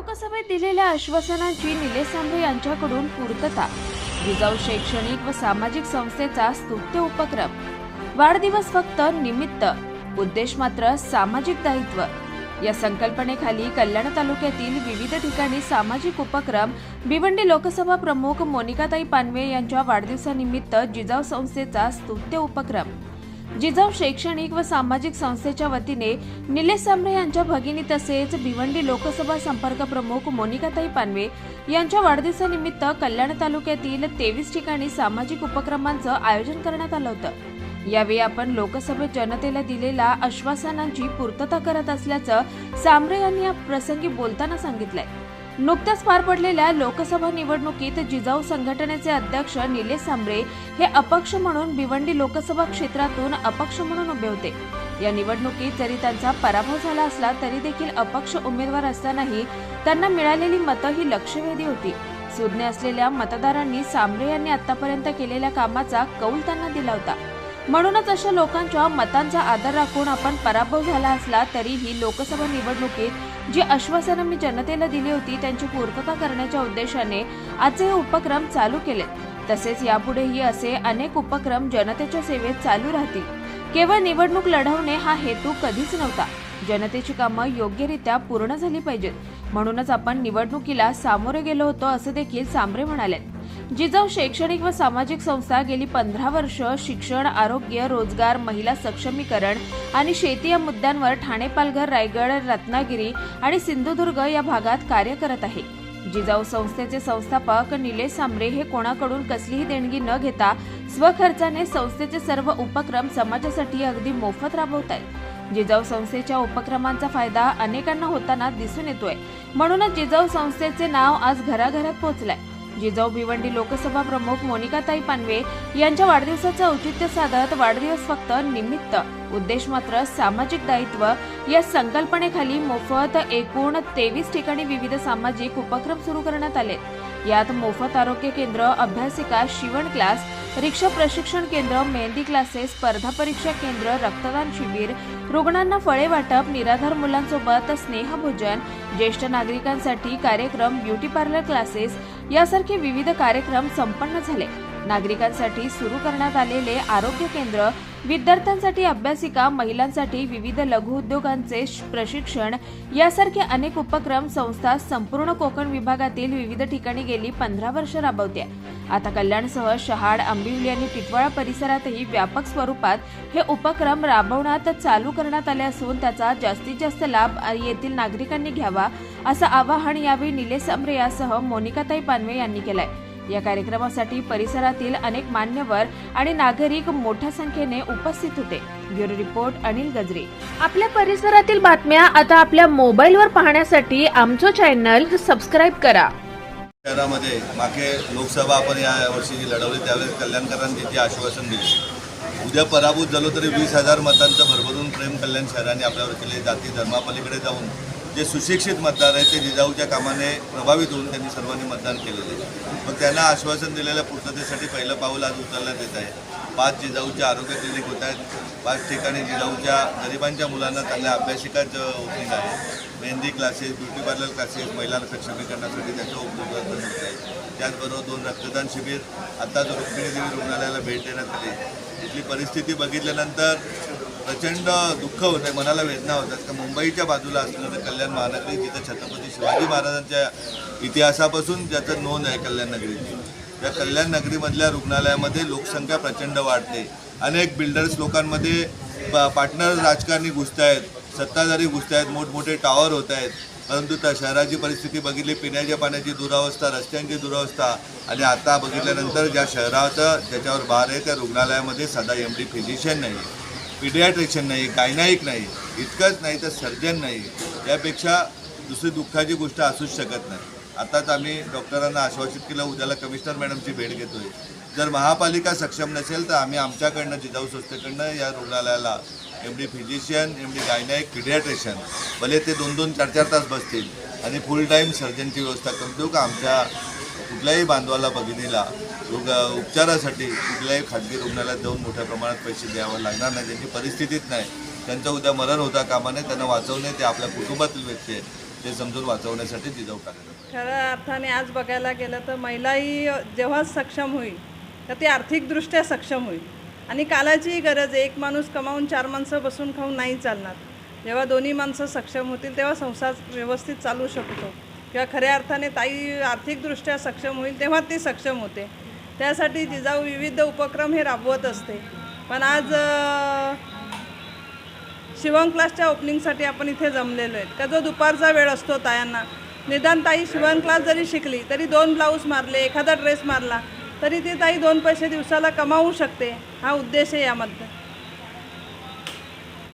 लोकसभेत दिलेल्या आश्वासनांची निलेश सांभे यांच्याकडून पूर्तता. जिजाऊ शैक्षणिक व सामाजिक संस्थेचा स्तुत्य उपक्रम. वाढदिवस फक्त निमित्त उद्देश मात्र सामाजिक दायित्व. या संकल्पनेखाली कल्याण तालुक्यातील विविध ठिकाणी सामाजिक उपक्रम भिवंडी लोकसभा प्रमुख मोनिकाताई पानवे यांच्या वाढदिवसानिमित्त जिजाऊ संस्थेचा स्तुत्य उपक्रम. जिजाऊ शैक्षणिक व सामाजिक संस्थेच्या वतीने निलेश सामरे यांच्या भगिनी तसेच भिवंडी लोकसभा संपर्क प्रमुख मोनिकाताई पानवे यांच्या वाढदिवसानिमित्त कल्याण तालुक्यातील तेवीस ठिकाणी सामाजिक उपक्रमांचं आयोजन करण्यात आलं होतं. यावेळी आपण लोकसभेत जनतेला दिलेल्या आश्वासनांची पूर्तता करत असल्याचं सामरे यांनी या प्रसंगी बोलताना सांगितलंय. नुकत्याच पार पडलेल्या लोकसभा निवडणुकीत जिजाऊ संघटनेचे अध्यक्ष निलेश सांबरे हे अपक्ष म्हणून भिवंडी लोकसभा क्षेत्रातून अपक्ष म्हणून उभे होते. या निवडणुकीत जरी त्यांचा पराभव झाला असला तरी देखील अपक्ष उमेदवार असतानाही त्यांना मिळालेली मतं ही लक्षवेधी होती. सुज्ञ असलेल्या मतदारांनी सांबरे यांनी आतापर्यंत केलेल्या कामाचा कौल त्यांना दिला होता. म्हणूनच अशा लोकांच्या मतांचा आदर राखून आपण पराभव झाला असला तरीही लोकसभा निवडणुकीत जी आश्वासनं मी जनतेला दिली होती त्यांची पूर्तता करण्याच्या उद्देशाने आजचे हे उपक्रम चालू केलेत. तसेच यापुढेही असे अनेक उपक्रम जनतेच्या सेवेत चालू राहतील. केवळ निवडणूक लढवणे हा हेतू कधीच नव्हता. जनतेची कामं योग्यरित्या पूर्ण झाली पाहिजेत. म्हणूनच आपण निवडणुकीला सामोरे गेलो होतो असं देखील सांबरे म्हणाले जिजाऊ शैक्षणिक व सामाजिक संस्था गेली पंधरा वर्ष शिक्षण आरोग्य रोजगार महिला सक्षमीकरण आणि शेती या मुद्द्यांवर ठाणे पालघर रायगड रत्नागिरी आणि सिंधुदुर्ग या भागात कार्य करत आहे. जिजाऊ संस्थेचे संस्थापक निलेश सांबरे हे कोणाकडून कसलीही देणगी न घेता स्वखर्चाने संस्थेचे सर्व उपक्रम समाजासाठी अगदी मोफत राबवत आहेत. जिजाऊ संस्थेच्या उपक्रमांचा फायदा अनेकांना होताना दिसून येतोय. म्हणूनच जिजाऊ संस्थेचे नाव आज घराघरात पोहोचलंय जिजाऊ भिवंडी लोकसभा प्रमुख मोनिकाताई पानवे यांच्या वाढदिवसाचं औचित्य साधत वाढदिवस फक्त निमित्त. उद्देश मात्र सामाजिक दायित्व. या संकल्पनेखाली मोफत एकूण तेवीस ठिकाणी विविध सामाजिक उपक्रम सुरू करण्यात आले. यात मोफत आरोग्य केंद्र अभ्यासिका शिवण क्लास रिक्षा प्रशिक्षण केंद्र मेहंदी क्लासेस स्पर्धा परीक्षा केंद्र रक्तदान शिबिर रुग्णांना फळे वाटप निराधार मुलांसोबत स्नेहभोजन ज्येष्ठ नागरिकांसाठी कार्यक्रम ब्युटी पार्लर क्लासेस यासारखे विविध कार्यक्रम संपन्न झाले. नागरिकांसाठी सुरू करण्यात आलेले आरोग्य केंद्र विद्यार्थ्यांसाठी अभ्यासिका महिलांसाठी विविध लघु उद्योगांचे श- प्रशिक्षण यासारखे अनेक उपक्रम संस्था संपूर्ण कोकण विभागातील विविध ठिकाणी गेली पंधरा वर्ष राबवते. आता कल्याणसह शहाड आंबिवली आणि टिटवाळा परिसरातही व्यापक स्वरूपात हे उपक्रम राबवण्यात चालू करण्यात आले असून त्याचा जास्तीत जास्त लाभ येथील नागरिकांनी घ्यावा असं आवाहन यावेळी निलेश अमरे यासह मोनिकाताई पानवे यांनी केलं आहे या कार्यक्रमासाठी परिसरातील अनेक मान्यवर आणि नागरिक मोठ्या संख्येने उपस्थित होते. ब्युरो रिपोर्ट अनिल गजरे. आपल्या परिसरातील बातम्या आता आपल्या मोबाईलवर पाहण्यासाठी आमचं चॅनल सबस्क्राईब करा. शहरामध्ये मागे लोकसभा आपण या वर्षी जी लढवली त्यावेळेस कल्याणकरांनी जे आश्वासन दिले. उद्या पराभूत झालो तरी वीस हजार मतांचं भरभरून प्रेम कल्याण शहराने आपल्यावर केले. जाती धर्मापलीकडे जाऊन जे सुशिक्षित मतदार आहेत ते जिजाऊच्या कामाने प्रभावित होऊन त्यांनी सर्वांनी मतदान केलेलं आहे. मग त्यांना आश्वासन दिलेल्या पूर्ततेसाठी पहिलं पाऊल आज उचलण्यात येत आहे. पाच जिजाऊच्या आरोग्य क्लिनिक होत आहेत. पाच ठिकाणी जिजाऊच्या गरिबांच्या मुलांना चांगल्या अभ्यासिकाच ओपनिंग आहे. Mehndi classes beauty parlour classes महिला सक्षमीकरणासाठी त्याचं उपलब्ध होत आहे त्याचबरोबर दोन रक्तदान शिबिर आत्ताच रुक्मिणी देवी रुग्णालयाला भेट देण्यात आली. इथली परिस्थिती बघितल्यानंतर प्रचंड दुःख होतं मनाला वेदना होतात का मुंबईच्या बाजूला असणारं कल्याण महानगरी जिथं छत्रपती शिवाजी महाराजांच्या इतिहासापासून ज्याचं नोंद आहे कल्याण नगरीची. त्या कल्याण नगरीमधल्या रुग्णालयामध्ये लोकसंख्या प्रचंड वाढते. अनेक बिल्डर्स लोकांमध्ये पा पार्टनर राजकारणी घुसत आहेत सत्ताधारी घुसत आहेत मोठमोठे टॉवर होत आहेत. परंतु त्या शहराची परिस्थिती बघितली पिण्याच्या पाण्याची दुरावस्था रस्त्यांची दुरावस्था आणि आता बघितल्यानंतर ज्या शहराचं ज्याच्यावर भार आहे त्या रुग्णालयामध्ये सदा एम डी फिजिशियन नाही पिडियाट्रिशियन नाही गायनाईक नाही इतकंच नाही तर सर्जन नाही. यापेक्षा दुसरी दुःखाची गोष्ट असूच शकत नाही. आताच आम्ही डॉक्टरांना आश्वासित केलं उद्याला कमिशनर मॅडमची भेट घेतोय. जर महापालिका सक्षम नसेल तर आम्ही आमच्याकडनं जिजाऊ संस्थेकडनं या रुग्णालयाला M D physician M D gynaec paediatrician भले ते दोन दोन चार चार तास बसतील आणि फुल टाईम सर्जनची व्यवस्था करून देऊ का आमच्या कुठल्याही बांधवाला भगिनीला रुग उपचारासाठी कुठल्याही खाजगी रुग्णालयात जाऊन मोठ्या प्रमाणात पैसे द्यावं लागणार नाही. त्यांची परिस्थितीच नाही. त्यांचं उद्या मरण होता कामा नये त्यांना वाचवणे ते आपल्या कुटुंबातील व्यक्ती आहेत ते समजून वाचवण्यासाठी जिजाऊ कार्यरत खऱ्या अर्थाने आज बघायला गेलं तर महिलाही जेव्हा सक्षम होईल तर ती आर्थिकदृष्ट्या सक्षम होईल. आणि कालाचीही गरज आहे एक माणूस कमावून चार माणसं बसून खाऊन नाही चालणार. जेव्हा दोन्ही माणसं सक्षम होतील तेव्हा संसार व्यवस्थित चालू शकतो. किंवा खऱ्या अर्थाने ताई आर्थिकदृष्ट्या सक्षम होईल तेव्हा ती सक्षम होते. त्यासाठी जिजाऊ विविध उपक्रम हे राबवत असते. पण आज अं, शिवण क्लासच्या ओपनिंगसाठी आपण इथे जमलेलो आहेत. का जो दुपारचा वेळ असतो तायांना. निदान ताई शिवण क्लास जरी शिकली तरी दोन ब्लाऊज मारले एखादा ड्रेस मारला तरी ती ताई दोन पैसे दिवसाला कमावू शकते. हा उद्देश आहे यामध्ये